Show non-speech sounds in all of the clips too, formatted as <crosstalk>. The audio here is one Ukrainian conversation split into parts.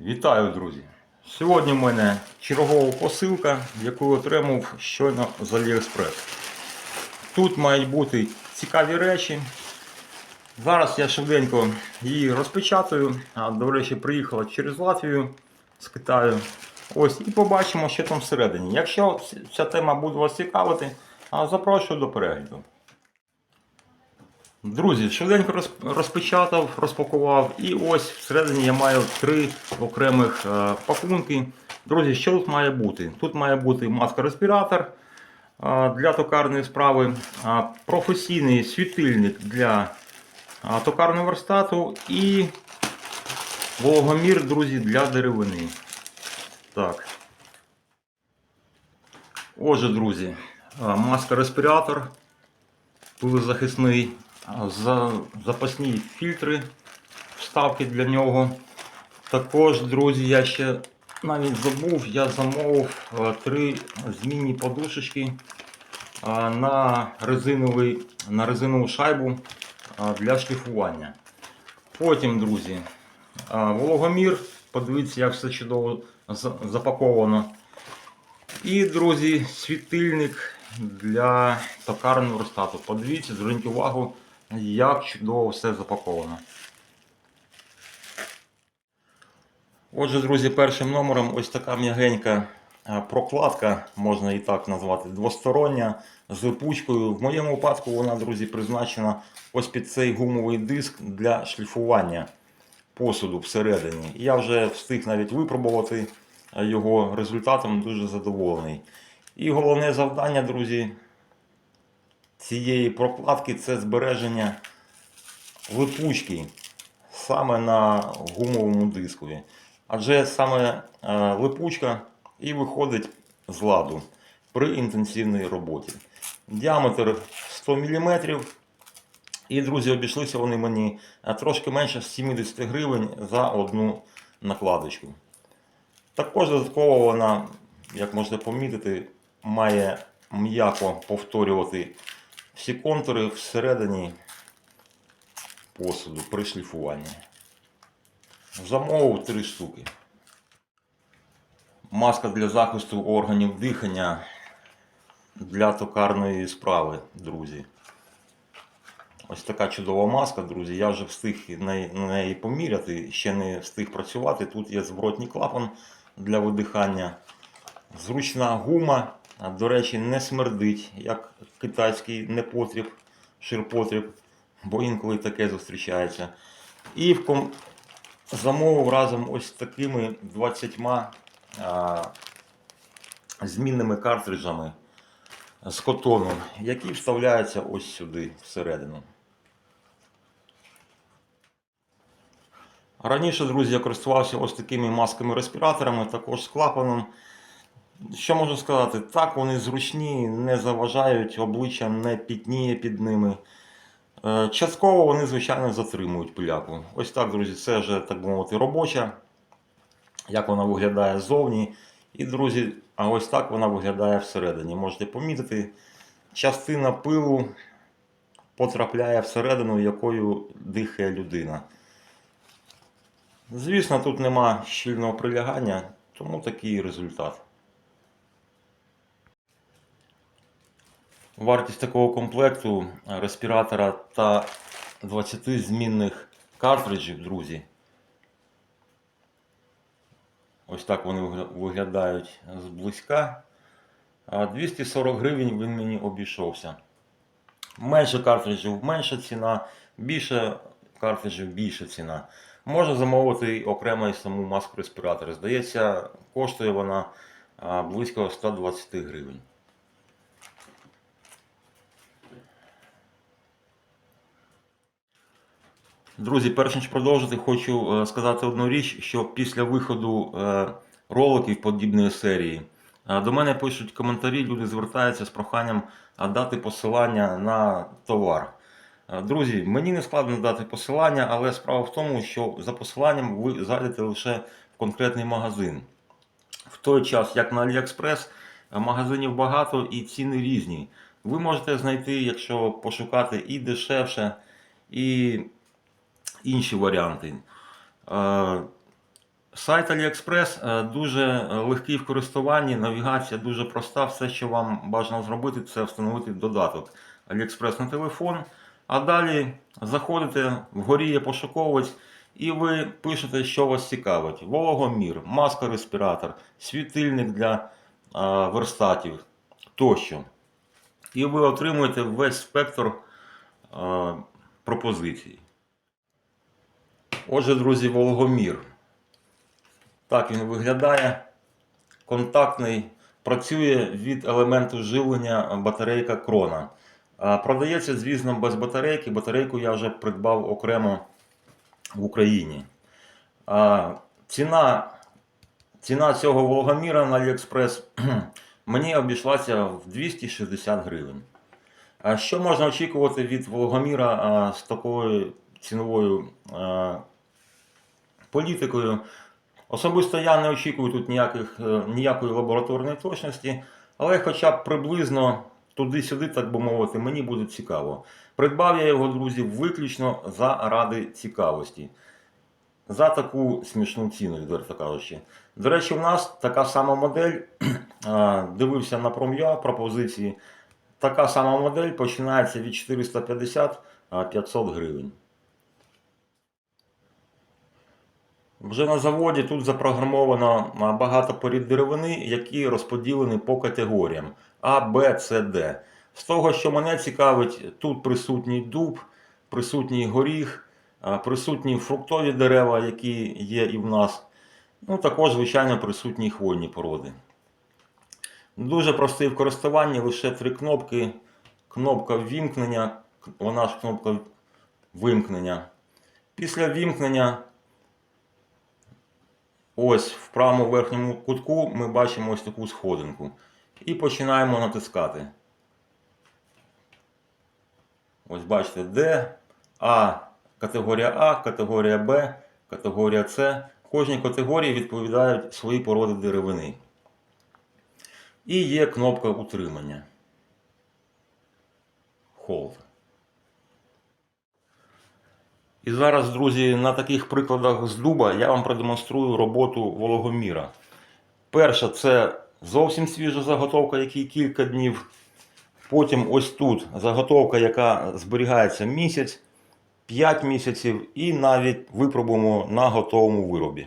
Вітаю, друзі! Сьогодні в мене чергова посилка, яку отримав щойно з AliExpress. Тут мають бути цікаві речі. Зараз я швиденько її розпечатаю. А, До речі, приїхала через Латвію з Китаю. Ось і побачимо, що там всередині. Якщо ця тема буде вас цікавити, запрошую до перегляду. Друзі, швиденько розпечатав, розпакував. І ось всередині я маю три окремих е, пакунки. Друзі, що тут має бути? Тут має бути маска-респіратор е, для токарної справи, е, професійний світильник для токарного верстату і вологомір, друзі, для деревини. Так. Отже, друзі, маска-респіратор пилозахисний, за, запасні фільтри, вставки для нього. Також, друзі, я ще навіть забув, я замовив е, три змінні подушечки е, на, резиновий, на резинову шайбу е, для шліфування. Потім, друзі, вологомір. Подивіться, як все чудово запаковано. І, друзі, світильник для токарного розстату. Подивіться, зверніть увагу, як чудово все запаковано. Отже, друзі, першим номером ось така м'ягенька прокладка, можна і так назвати, двостороння з липучкою. В моєму випадку вона, друзі, призначена ось під цей гумовий диск для шліфування посуду всередині. Я вже встиг навіть випробувати його результатом, дуже задоволений. І головне завдання, друзі, цієї прокладки це збереження липучки саме на гумовому дискові. Адже саме е, липучка і виходить з ладу при інтенсивній роботі. Діаметр 100 мм. І, друзі, обійшлися вони мені е, трошки менше 70 гривень за одну накладочку. Також додатково вона, як можете помітити, має м'яко повторювати всі контури всередині посуду при шліфуванні. Замовив три штуки. Маска для захисту органів дихання для токарної справи, друзі. Ось така чудова маска, друзі. Я вже встиг на неї поміряти, ще не встиг працювати. Тут є зворотній клапан для видихання. Зручна гума, до речі, не смердить, як китайський непотріб, ширпотріб, бо інколи таке зустрічається. І в ком... замовив разом ось такими 20 а, змінними картриджами з котону, які вставляються ось сюди всередину. Раніше, друзі, я користувався ось такими масками-респіраторами, також з клапаном. Що можу сказати? Так, вони зручні, не заважають, обличчя не пітніє під ними. Е, Частково вони, звичайно, затримують пиляку. Ось так, друзі, це вже, так мовити, робоча. Як вона виглядає ззовні. І, друзі, а ось так вона виглядає всередині. Можете помітити, частина пилу потрапляє всередину, якою дихає людина. Звісно, тут нема щільного прилягання, тому такий результат. Вартість такого комплекту е, респіратора та 20 змінних картриджів, друзі. Ось так вони виглядають зблизька. 240 гривень він мені обійшовся. Менше картриджів менша ціна, більше картриджів більша ціна. Можна замовити окремо і саму маску респіратора. Здається, коштує вона близько 120 гривень. Друзі, перш ніж продовжити, хочу е, сказати одну річ, що після виходу е, роликів подібної серії е, до мене пишуть коментарі, люди звертаються з проханням дати посилання на товар. Друзі, мені не складно дати посилання, але справа в тому, що за посиланням ви зайдете лише в конкретний магазин. В той час, як на AliExpress, магазинів багато і ціни різні. Ви можете знайти, якщо пошукати і дешевше, і інші варіанти. Е, Сайт AliExpress е, дуже е, легкий в користуванні, навігація дуже проста. Все, що вам бажано зробити, це встановити додаток AliExpress на телефон. А далі заходите, вгорі є пошуковець, і ви пишете, що вас цікавить: вологомір, маска респіратор, світильник для а, верстатів тощо. І ви отримуєте весь спектр а, пропозицій. Отже, друзі, вологомір. Так він виглядає. Контактний, працює від елементу живлення батарейка крона. Продається, звісно, без батарейки. Батарейку я вже придбав окремо в Україні. Ціна, ціна цього вологоміра на AliExpress <clears throat> мені обійшлася в 260 гривень. Що можна очікувати від вологоміра з такою ціновою політикою? Особисто я не очікую тут ніяких, е, ніякої лабораторної точності, але хоча б приблизно туди-сюди, так би мовити, мені буде цікаво. Придбав я його, друзі, виключно заради цікавості. За таку смішну ціну, відверто кажучи. До речі, у нас така сама модель. <clears throat> Дивився на Prom.ua пропозиції. Така сама модель починається від 450-500 гривень. Вже на заводі тут запрограмовано багато порід деревини, які розподілені по категоріям А, Б, С, Д. З того, що мене цікавить, тут присутній дуб, присутній горіх, присутні фруктові дерева, які є і в нас. Ну, також, звичайно, присутні хвойні породи. Дуже простий в користуванні, лише три кнопки. Кнопка ввімкнення, вона ж кнопка вимкнення. Після вімкнення Ось в правому верхньому кутку ми бачимо ось таку сходинку. І починаємо натискати. Ось бачите, Д, А, категорія А, категорія Б, категорія С. Кожній категорії відповідають свої породи деревини. І є кнопка утримання. Hold. І зараз, друзі, на таких прикладах з дуба я вам продемонструю роботу вологоміра. Перша це зовсім свіжа заготовка, якій кілька днів. Потім ось тут заготовка, яка зберігається місяць, 5 місяців, і навіть випробуємо на готовому виробі.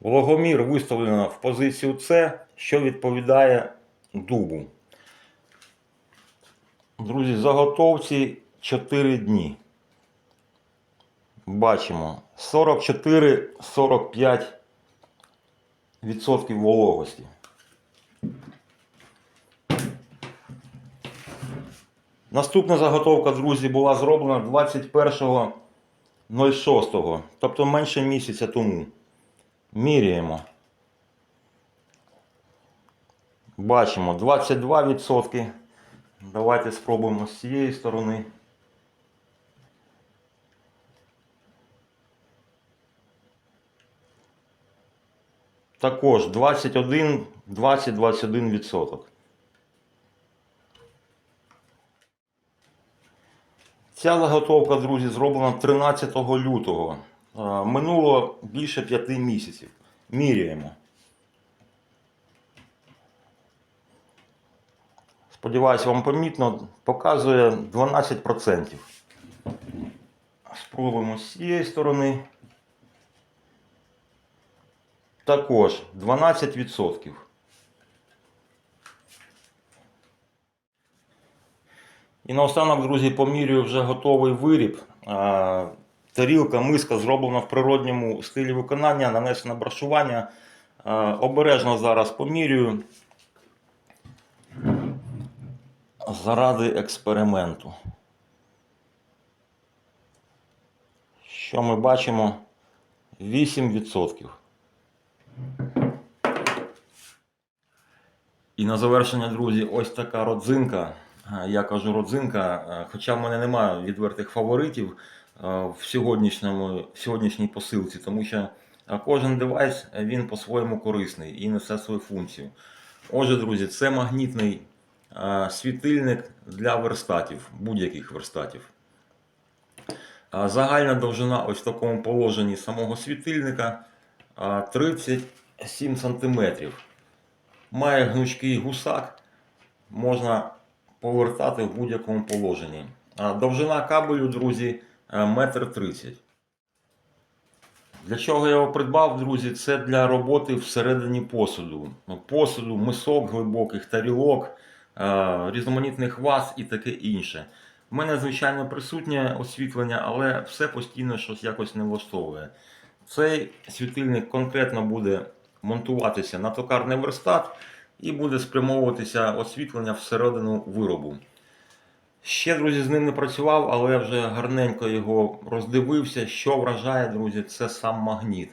Вологомір виставлено в позицію С, що відповідає дубу. Друзі, заготовці 4 дні. Бачимо 44-45% відсотків вологості. Наступна заготовка, друзі, була зроблена 21.06, тобто менше місяця тому. Міряємо. Бачимо 22%. Давайте спробуємо з цієї сторони. Також 21, 20-21 відсоток. Ця заготовка, друзі, зроблена 13 лютого. Е, Минуло більше 5 місяців. Міряємо. Сподіваюсь, вам помітно, показує 12%. Спробуємо з цієї сторони. Також 12%. І наостанок, друзі, помірюю вже готовий виріб. Тарілка, миска зроблена в природньому стилі виконання, нанесено брашування. Обережно зараз помірюю. Заради експерименту. Що ми бачимо? 8%. І на завершення, друзі, ось така родзинка. Е, Я кажу родзинка, е, хоча в мене немає відвертих фаворитів е, в сьогоднішньому, в сьогоднішній посилці, тому що кожен девайс він по-своєму корисний і несе свою функцію. Отже, друзі, це магнітний світильник для верстатів, будь-яких верстатів. Загальна довжина ось в такому положенні самого світильника а, 37 см. Має гнучкий гусак, можна повертати в будь-якому положенні. Довжина кабелю, друзі, е, метр тридцять. Для чого я його придбав, друзі? Це для роботи всередині посуду. Ну, Посуду, мисок глибоких, тарілок, е, різноманітних ваз і таке інше. У мене, звичайно, присутнє освітлення, але все постійно щось якось не влаштовує. Цей світильник конкретно буде монтуватися на токарний верстат і буде спрямовуватися освітлення всередину виробу. Ще, друзі, з ним не працював, але вже гарненько його роздивився. Що вражає, друзі, це сам магніт.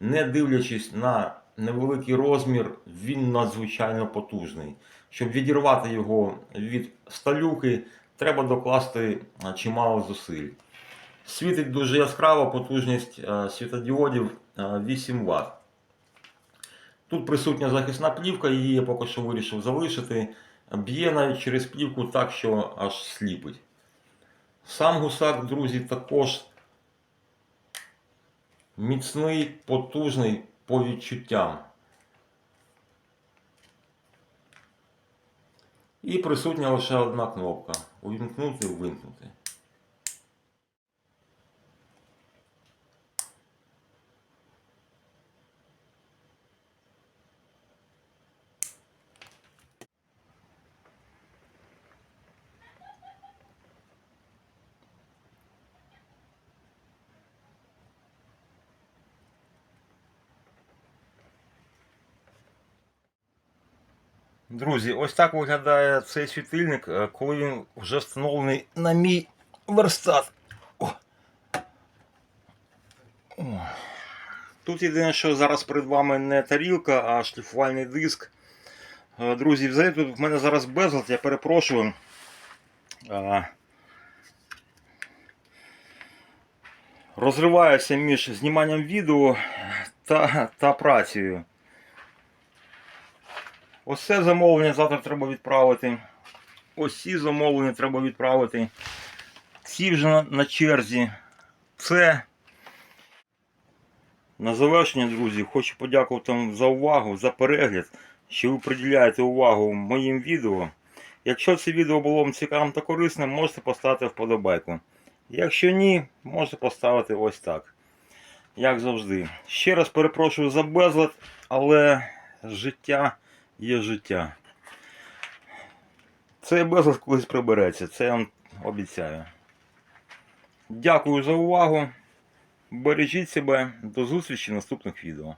Не дивлячись на невеликий розмір, він надзвичайно потужний. Щоб відірвати його від сталюки, треба докласти чимало зусиль. Світить дуже яскраво, потужність світодіодів 8 Вт. Тут присутня захисна плівка, її я поки що вирішив залишити. Б'є навіть через плівку так, що аж сліпить. Сам гусак, друзі, також міцний, потужний по відчуттям. І присутня лише одна кнопка. Увімкнути, вимкнути. Друзі, ось так виглядає цей світильник, е, коли він вже встановлений на мій верстат. О. О. Тут єдине, що зараз перед вами не тарілка, а шліфувальний диск. Е, Друзі, взагалі тут в мене зараз безлад, я перепрошую. Е, Розриваюся між зніманням відео та, та працею. Ось це замовлення завтра треба відправити. Ось ці замовлення треба відправити. Ці вже на, черзі. Це. На завершення, друзі, хочу подякувати вам за увагу, за перегляд, що ви приділяєте увагу моїм відео. Якщо це відео було вам цікавим та корисним, можете поставити вподобайку. Якщо ні, можете поставити ось так. Як завжди. Ще раз перепрошую за безлад, але життя є життя. Це безлад колись прибереться, це я вам обіцяю. Дякую за увагу. Бережіть себе. До зустрічі в наступних відео.